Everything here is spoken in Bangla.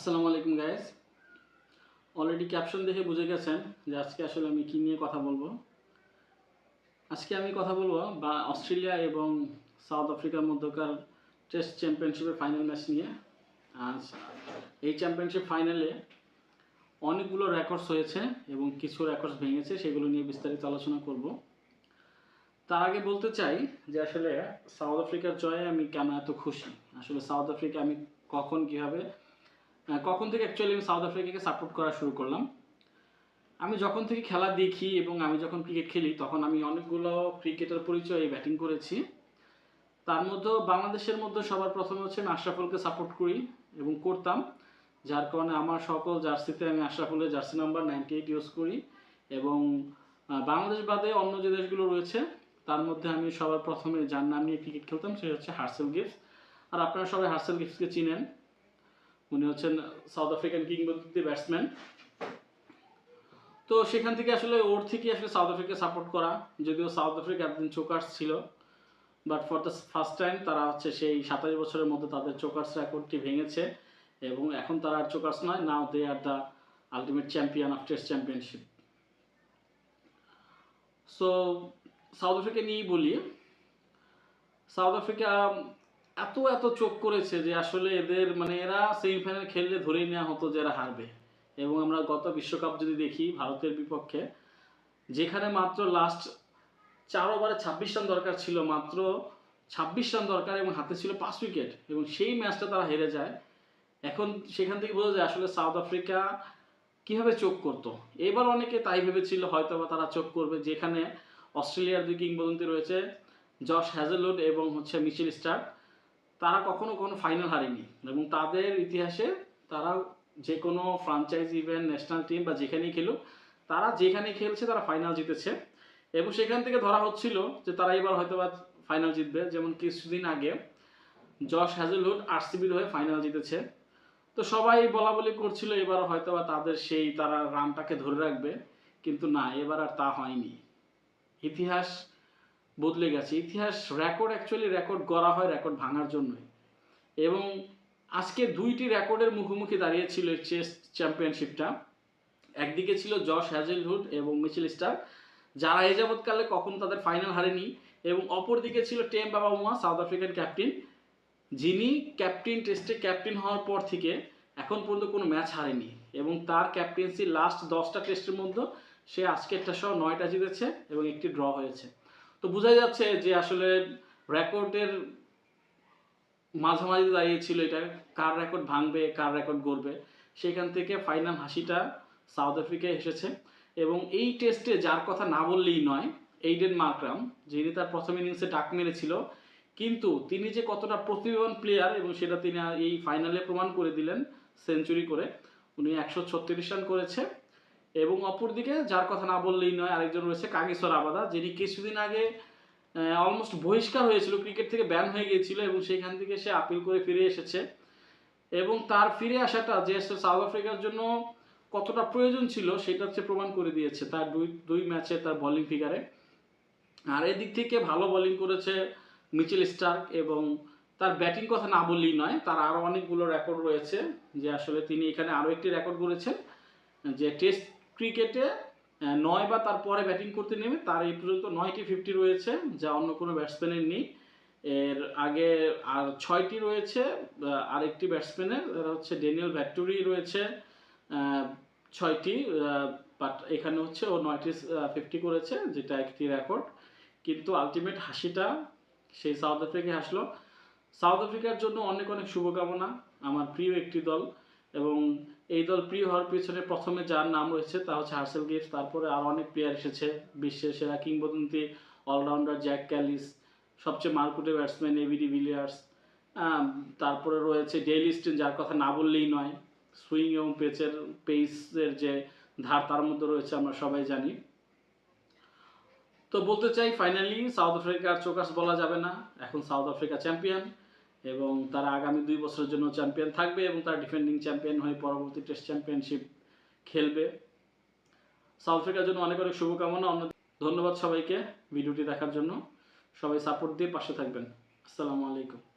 আসসালামু আলাইকুম গাইস অলরেডি ক্যাপশন দেখে বুঝে গেছেন যে আজকে আসলে আমি কী নিয়ে কথা বলব। আজকে আমি কথা বলব বা অস্ট্রেলিয়া এবং সাউথ আফ্রিকার মধ্যকার টেস্ট চ্যাম্পিয়নশিপের ফাইনাল ম্যাচ নিয়ে। আজ এই চ্যাম্পিয়নশিপ ফাইনালে অনেকগুলো রেকর্ডস হয়েছে এবং কিছু রেকর্ডস ভেঙেছে, সেগুলো নিয়ে বিস্তারিত আলোচনা করব। তার আগে বলতে চাই যে আসলে সাউথ আফ্রিকার জয়ে আমি কেন এত খুশি? আসলে সাউথ আফ্রিকা আমি কখন কীভাবে কখন থেকে অ্যাকচুয়ালি আমি সাউথ আফ্রিকাকে সাপোর্ট করা শুরু করলাম? আমি যখন থেকে খেলা দেখি এবং আমি যখন ক্রিকেট খেলি, তখন আমি অনেকগুলো ক্রিকেটের পরিচয়ে ব্যাটিং করেছি। তার মধ্যে বাংলাদেশের মধ্যে সবার প্রথমে হচ্ছে আমি আশরাফুলকে সাপোর্ট করি এবং করতাম। যার কারণে আমার সকল জার্সিতে আমি আশরাফুলের jersey number ninety eight use করি এবং বাংলাদেশ বাদে অন্য যে দেশগুলো রয়েছে, তার মধ্যে আমি সবার প্রথমে যার নাম নিয়ে ক্রিকেট খেলতাম সে হচ্ছে হার্সেল গিফটস আর আপনারা সবাই হার্সেল গিফটসকে চিনেন। উনি হচ্ছেন সাউথ আফ্রিকান কিংবদন্তি ব্যাটসম্যান তো সেখান থেকে আসলে ওর থেকে আসলে সাউথ আফ্রিকা সাপোর্ট করা। যদিও সাউথ আফ্রিকা একদিন চোকার্স ছিল but for the first time তারা হচ্ছে সেই সাতাশ বছরের মধ্যে তাদের চোকার্স রেকর্ডটি ভেঙেছে, এবং এখন তারা আর চোকার্স নয় now they are the ultimate champion of test championship so South Africa নিয়েই বলি। সাউথ আফ্রিকা এত এত চোখ করেছে যে আসলে এদের মানে এরা সেমিফাইনাল খেললে ধরেই নেওয়া হতো যে এরা হারবে। এবং আমরা গত বিশ্বকাপ যদি দেখি ভারতের বিপক্ষে, যেখানে মাত্র লাস্ট চার ওভারে ছাব্বিশ রান দরকার ছিল, মাত্র ছাব্বিশ রান দরকার এবং হাতে ছিল পাঁচ উইকেট এবং সেই ম্যাচটা তারা হেরে যায়। এখন সেখান থেকে বোঝা যায় আসলে সাউথ আফ্রিকা কীভাবে চোখ করতো। এবার অনেকে তাই ভেবেছিল হয়তো বা তারা চোখ করবে, যেখানে অস্ট্রেলিয়ার দুই কিংবদন্তি রয়েছে, জশ হ্যাজেলউড এবং হচ্ছে মিচেল স্টার্ক। তারা কখনো কোনো ফাইনাল হারেনি এবং তাদের ইতিহাসে তারা যে কোনো ফ্রাঞ্চাইজ ইভেন্ট ন্যাশনাল টিম বা যেখানেই খেলুক, তারা যেখানে খেলছে তারা ফাইনাল জিতেছে। এবং সেখান থেকে ধরা হচ্ছিল যে তারা এবার হয়তো বা ফাইনাল জিতবে। যেমন কিছুদিন আগে জশ হ্যাজেলউড আরসিবির হয়ে ফাইনাল জিতেছে। তো সবাই বলা বলি করছিল এবার হয়তো বা তাদের সেই তারা রানটাকে ধরে রাখবে, কিন্তু না, এবার আর তা হয়নি। ইতিহাস বদলে গেছে। ইতিহাস রেকর্ড অ্যাকচুয়ালি রেকর্ড গড়া হয় রেকর্ড ভাঙার জন্যই। এবং আজকে দুইটি রেকর্ডের মুখোমুখি দাঁড়িয়েছিল চেস্ট চ্যাম্পিয়নশিপটা একদিকে ছিল জশ হ্যাজেলহুড এবং মিচেল স্টার যারা এ যাবৎকালে কখনো তাদের ফাইনাল হারেনি। এবং অপরদিকে ছিল Temba Bavuma South African captain, যিনি ক্যাপ্টেন টেস্টে ক্যাপ্টেন হওয়ার পর থেকে এখন পর্যন্ত কোনো ম্যাচ হারেনি। এবং তার ক্যাপ্টেন্সি লাস্ট দশটা টেস্টের মধ্যে সে আজকেরটা সহ নয়টা জিতেছে এবং একটি ড্র হয়েছে। তো বোঝা যাচ্ছে যে আসলে রেকর্ডের মাঝামাঝি দাঁড়িয়েছিল এটা, কার রেকর্ড ভাঙবে, কার রেকর্ড গড়বে। সেখান থেকে ফাইনাল হাসিটা সাউথ আফ্রিকায় এসেছে এবং এই টেস্টে যার কথা না বললেই নয়, এইডেন মার্করাম, যিনি তার প্রথম ইনিংসে ডাক মেরেছিল। কিন্তু তিনি যে কতটা প্রতিভাবান প্লেয়ার এবং সেটা তিনি এই ফাইনালে প্রমাণ করে দিলেন সেঞ্চুরি করে। উনি একশো ছত্রিশ রান করেছে। এবং অপরদিকে, যার কথা না বললেই নয়, আরেকজন রয়েছে কাগিসর আবাদা, যিনি কিছুদিন আগে অলমোস্ট বহিষ্কার হয়েছিল ক্রিকেট থেকে ব্যান হয়ে গিয়েছিল এবং সেখান থেকে সে আপিল করে ফিরে এসেছে। এবং তার ফিরে আসাটা যে সাউথ আফ্রিকার জন্য কতটা প্রয়োজন ছিল, সেটা হচ্ছে প্রমাণ করে দিয়েছে তার দুই দুই ম্যাচে তার বলিং ফিগারে আর এদিক থেকে ভালো বলিং করেছে মিচেল স্টার্ক এবং তার ব্যাটিং কথা না বললেই নয়, তার আরও অনেকগুলো রেকর্ড রয়েছে, যে আসলে তিনি এখানে আরও একটি রেকর্ড করেছেন যে টেস্ট ক্রিকেটে নয় বা তার পরে ব্যাটিং করতে নেমে তার এই পর্যন্ত নয়টি ফিফটি রয়েছে, যা অন্য কোনো ব্যাটসম্যানের নেই। এর আগে আর ছয়টি রয়েছে আরেকটি ব্যাটসম্যানের এরা হচ্ছে ড্যানিয়েল ভ্যাক্টরি রয়েছে ছয়টি বাট এখানে হচ্ছে ও নয়টি ফিফটি করেছে, যেটা একটি রেকর্ড কিন্তু আলটিমেট হাসিটা সেই সাউথ আফ্রিকায় হাসলো। সাউথ আফ্রিকার জন্য অনেক অনেক শুভকামনা, আমার প্রিয় একটি দল। এবং এই দল প্রিয় হওয়ার পিছনে প্রথমে যার নাম রয়েছে তা হচ্ছে হার্সেল গিফট তারপরে আর অনেক প্লেয়ার এসেছে, বিশ্বের সেরা কিংবদন্তি অলরাউন্ডার জ্যাক ক্যালিস সবচেয়ে মারকুটে ব্যাটসম্যান এবিডি বিলিয়ার্স তারপরে রয়েছে ডেইলি স্টিন যার কথা না বললেই নয় সুইং এবং পেচের পেসের যে ধার, তার মধ্যে রয়েছে আমরা সবাই জানি। তো বলতে চাই ফাইনালি সাউথ আফ্রিকার চোকাস বলা যাবে না, এখন সাউথ আফ্রিকা চ্যাম্পিয়ন এবং তারা আগামী দুই বছরের জন্য চ্যাম্পিয়ন থাকবে এবং তারা ডিফেন্ডিং চ্যাম্পিয়ন হয়ে পরবর্তী টেস্ট চ্যাম্পিয়নশিপ খেলবে। সাউথ আফ্রিকার জন্য অনেক অনেক শুভকামনা। অন্য ধন্যবাদ সবাইকে ভিডিওটি দেখার জন্য। সবাই সাপোর্ট দিয়ে পাশে থাকবেন। আসসালামু আলাইকুম।